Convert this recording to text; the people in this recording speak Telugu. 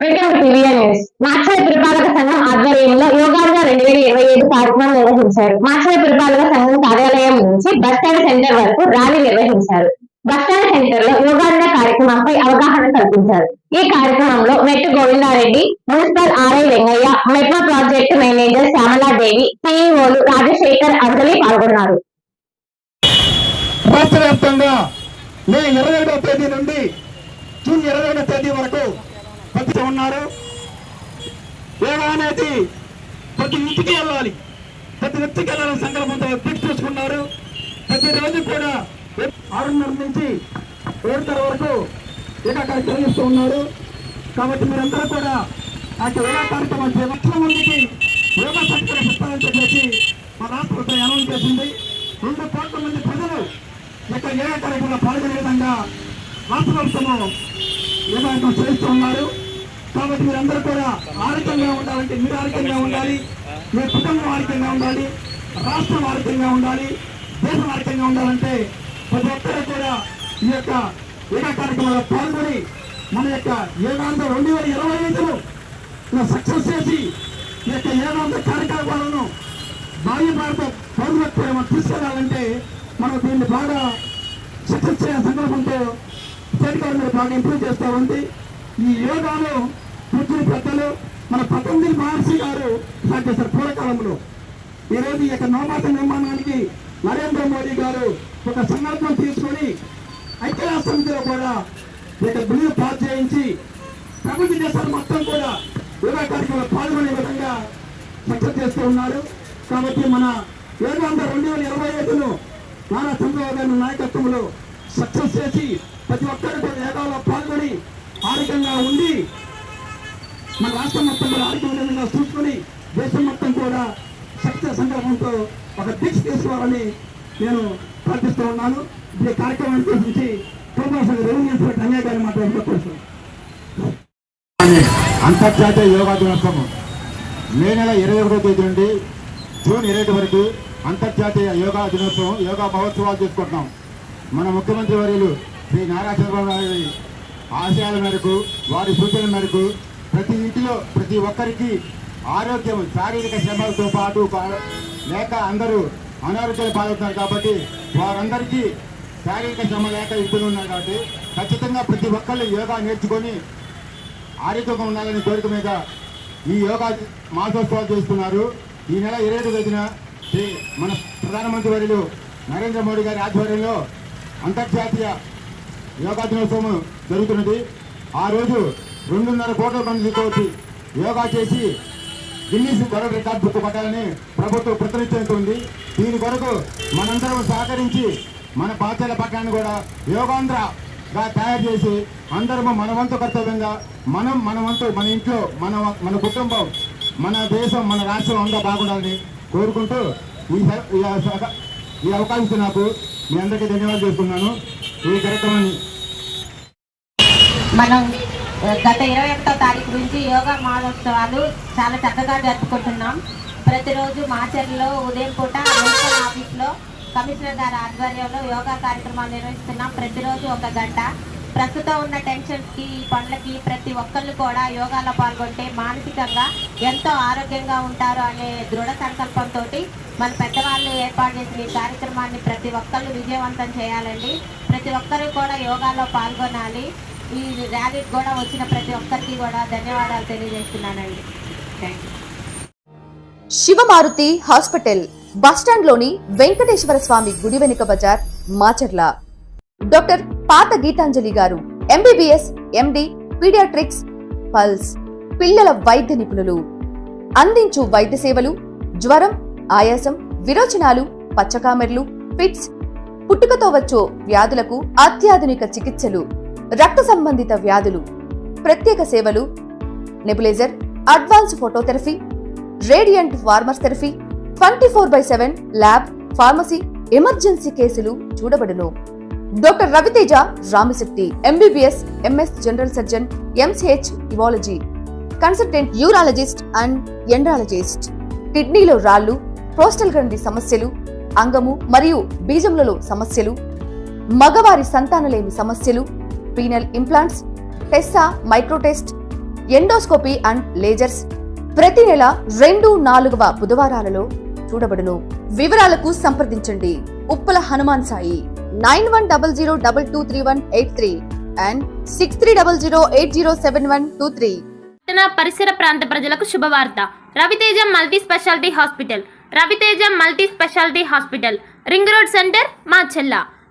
వెల్కమ్ టు న్యూస్ మాచల పురపాలక సంఘం ఆధ్వర్యంలో యోగా రెండు వేల ఇరవై ఐదు కార్యక్రమం నిర్వహించారు. మాచల పురపాలక సంఘం కార్యాలయం నుంచి బస్టాండ్ సెంటర్ వరకు ర్యాలీ నిర్వహించారు. బస్టాండ్ సెంటర్లో యోగాంధ్ర కార్యక్రమంపై అవగాహన కల్పించారు. ఈ కార్యక్రమంలో Mettu Govindareddy municipal RI Vengayya metro project manager Syamaladevi సిఇఓలు Rajasekhar Anjali పాల్గొన్నారు. రాష్ట్ర వ్యాప్తంగా మే ఇరవై తేదీ నుండి జూన్ ఇరవై తేదీ వరకు ప్రతి ఉన్నారు. యోగా అనేది ప్రతి ఇంటికి వెళ్ళాలి. ప్రతి వ్యక్తికి వెళ్ళాలని సంకల్పంతో దీక్ష తీసుకున్నారు. ప్రతిరోజు కూడా ఆరున్నర నుంచి ఏడున్నర వరకు యోగా కార్యక్రమం చేస్తూ ఉన్నారు. కాబట్టి మీరందరూ కూడా ఆ యోగా కార్యక్రమం లక్షల మందికి యోగా సర్టిఫికేట్ ఇస్తారని చెప్పేసి మా రాష్ట్ర ప్రభుత్వం అనౌన్స్ చేసింది. రెండు కోట్ల మంది ప్రజలు ఈ యొక్క యోగా కార్యక్రమంలో పాల్గొనే విధంగా రాష్ట్ర ప్రభుత్వము యోగా చేస్తూ ఉన్నారు. కాబట్టి మీరందరూ కూడా ఆరోగ్యంగా ఉండాలంటే మీరు ఆరోగ్యంగా ఉండాలి. మీ కుటుంబం ఆరోగ్యంగా ఉండాలి. రాష్ట్రం ఆరోగ్యంగా ఉండాలి. దేశం ఆరోగ్యంగా ఉండాలంటే ప్రతి ఒక్కరూ కూడా ఈ యొక్క యోగా కార్యక్రమంలో పాల్గొని మన యొక్క యోగాంత రెండు వేల ఇరవై ఐదులో సక్సెస్ చేసి ఈ యొక్క యోగాంత కార్యక్రమాలను భావి భారత పౌరులకు మనం తీసుకెళ్ళాలంటే మనం దీన్ని బాగా సక్సెస్ చేయాల సందర్భంతో స్టేట్ గవర్నమెంట్ బాగా ఇంప్రూవ్ చేస్తూ ఉంది. ఈ యోగాలో పూర్తి పెద్దలు మన పతంజలి మహర్షి గారు స్టార్ట్ చేశారు పూర్వకాలంలో. ఈ రోజు ఈ యొక్క నోమాత నిర్మాణానికి నరేంద్ర మోడీ గారు ఒక సంకల్పం తీసుకొని ఐక్యరాష్ట్ర సమితిలో కూడా ఈ యొక్క బిల్లు పాస్ చేయించి ప్రపంచ దేశాలు మొత్తం కూడా యోగా కార్యక్రమంలో పాల్గొనే విధంగా సక్సెస్ చేస్తూ ఉన్నారు. కాబట్టి మన యోగాంధ్ర రెండు వేల ఇరవై ఐదులో నారా చంద్రబాబు గారి నాయకత్వంలో సక్సెస్ చేసి ప్రతి ఒక్కరు కూడా యోగాలో పాల్గొని ఆరోగ్యంగా ఉండి మన రాష్ట్రం మొత్తం కూడా చూసుకొని దేశం మొత్తం కూడా శక్తి సందర్భంతో ఒక దీక్ష తీసుకోవాలని నేను ప్రార్థిస్తూ ఉన్నాను. ఈ కార్యక్రమాన్ని ఉద్దేశించి ప్రోగ్రామ్ రెవెన్యూ అన్యాయ గారి మాట్లాడుతున్నాను అంతర్జాతీయ యోగా దినోత్సవం మే నెల ఇరవై ఒకటో తేదీ నుండి జూన్ ఇరవై వరకు అంతర్జాతీయ యోగా దినోత్సవం యోగా మహోత్సవాలు చేసుకుంటున్నాం. మన ముఖ్యమంత్రి వర్యులు శ్రీ నారా చంద్రబాబు నాయుడు గారి ఆశయాల మేరకు వారి సూచనల మేరకు ప్రతి ఇంటిలో ప్రతి ఒక్కరికి ఆరోగ్యం శారీరక శ్రమలతో పాటు లేక అందరూ అనారోగ్యాలు పాల్గొతున్నారు కాబట్టి వారందరికీ శారీరక శ్రమ లేక ఇబ్బంది ఉన్నారు కాబట్టి ఖచ్చితంగా ప్రతి ఒక్కళ్ళు యోగా నేర్చుకొని ఆరోగ్యంగా ఉండాలనే కోరిక మీద ఈ యోగా మాసోత్సవాలు చేస్తున్నారు. ఈ నెల ఇరవై ఐదు తేదీన శ్రీ మన ప్రధానమంత్రి వర్యులు నరేంద్ర మోడీ గారి ఆధ్వర్యంలో అంతర్జాతీయ యోగా దినోత్సవం జరుగుతున్నది. ఆ రోజు రెండున్నర కోట్ల మందితో యోగా చేసి గిన్నీస్ వరల్డ్ రికార్డ్ బుక్ పట్టాలని ప్రభుత్వం ప్రతినిధిస్తుంది దీని కొరకు మనందరం సహకరించి మన పాఠశాల పట్టణాన్ని కూడా యోగాంధ్రగా తయారు చేసి అందరము మన వంతు కర్తవ్యంగా మనం మన వంతు మన ఇంట్లో మన మన కుటుంబం మన దేశం మన రాష్ట్రం అంతా బాగుండాలని కోరుకుంటూ ఈ ఈ అవకాశం నాకు మీ అందరికీ ధన్యవాదాలు చేసుకున్నాను ఈ కార్యక్రమాన్ని మనం గత ఇరవై ఒకటో తారీఖు నుంచి యోగా మహోత్సవాలు చాలా చక్కగా జరుపుకుంటున్నాం. ప్రతిరోజు మాచర్లో ఉదయం పూట మున్సిపల్ ఆఫీస్లో కమిషనర్ గారి ఆధ్వర్యంలో యోగా కార్యక్రమాలు నిర్వహిస్తున్నాం. ప్రతిరోజు ఒక గంట. ప్రస్తుతం ఉన్న టెన్షన్స్కి ఈ పనులకి ప్రతి ఒక్కళ్ళు కూడా యోగాలో పాల్గొంటే మానసికంగా ఎంతో ఆరోగ్యంగా ఉంటారు అనే దృఢ సంకల్పంతో మన పెద్దవాళ్ళు ఏర్పాటు చేసిన ఈ కార్యక్రమాన్ని ప్రతి ఒక్కళ్ళు విజయవంతం చేయాలండి. ప్రతి ఒక్కరూ కూడా యోగాలో పాల్గొనాలి. ఈ ర్యాలీకి కూడా వచ్చిన ప్రతి ఒక్కరికి కూడా ధన్యవాదాలు తెలియజేస్తున్నానండి. శివమారుతి హాస్పిటల్ బస్టాండ్లోని వెంకటేశ్వర స్వామి గుడి వెనుక బజార్ మాచర్ల. డాక్టర్ పాత గీతాంజలి గారు ఎంబీబీఎస్ ఎండి పీడియాట్రిక్స్ పల్స్ పిల్లల వైద్య నిపుణులు. అందించు వైద్య సేవలు జ్వరం ఆయాసం విరోచనాలు పచ్చకామెర్లు ఫిట్స్. పుట్టుకతో వచ్చే వ్యాధులకు అత్యాధునిక చికిత్సలు. రక్త సంబంధిత వ్యాధులు ప్రత్యేక సేవలు nebuliser advance phototherapy radiant warmer therapy twenty four by seven lab pharmacy emergency కేసులు చూడబడును. Doctor Raviteja Ramashakti MBBS MS general surgeon MCh ఇవాలజీ consultant urologist and andrologist. కిడ్నీలో రాళ్ళు ప్రోస్టల్ గ్రంథి సమస్యలు అంగము మరియు బీజములలో సమస్యలు మగవారి సంతానలేమి సమస్యలు penile implants TESA micro TESE endoscopy and lasers ప్రతి నెల రెండు నాలుగవ బుధవారాలలో చూడబడును. వివరాలకు సంప్రదించండి. Uppala Hanuman Sai nine one double zero double two three one eight three and six three double zero eight zero seven one two three. పరిసర ప్రాంత ప్రజలకు శుభవార్త. Raviteja multi speciality hospital. Raviteja multi speciality hospital. Ring road centre మా చెల్ల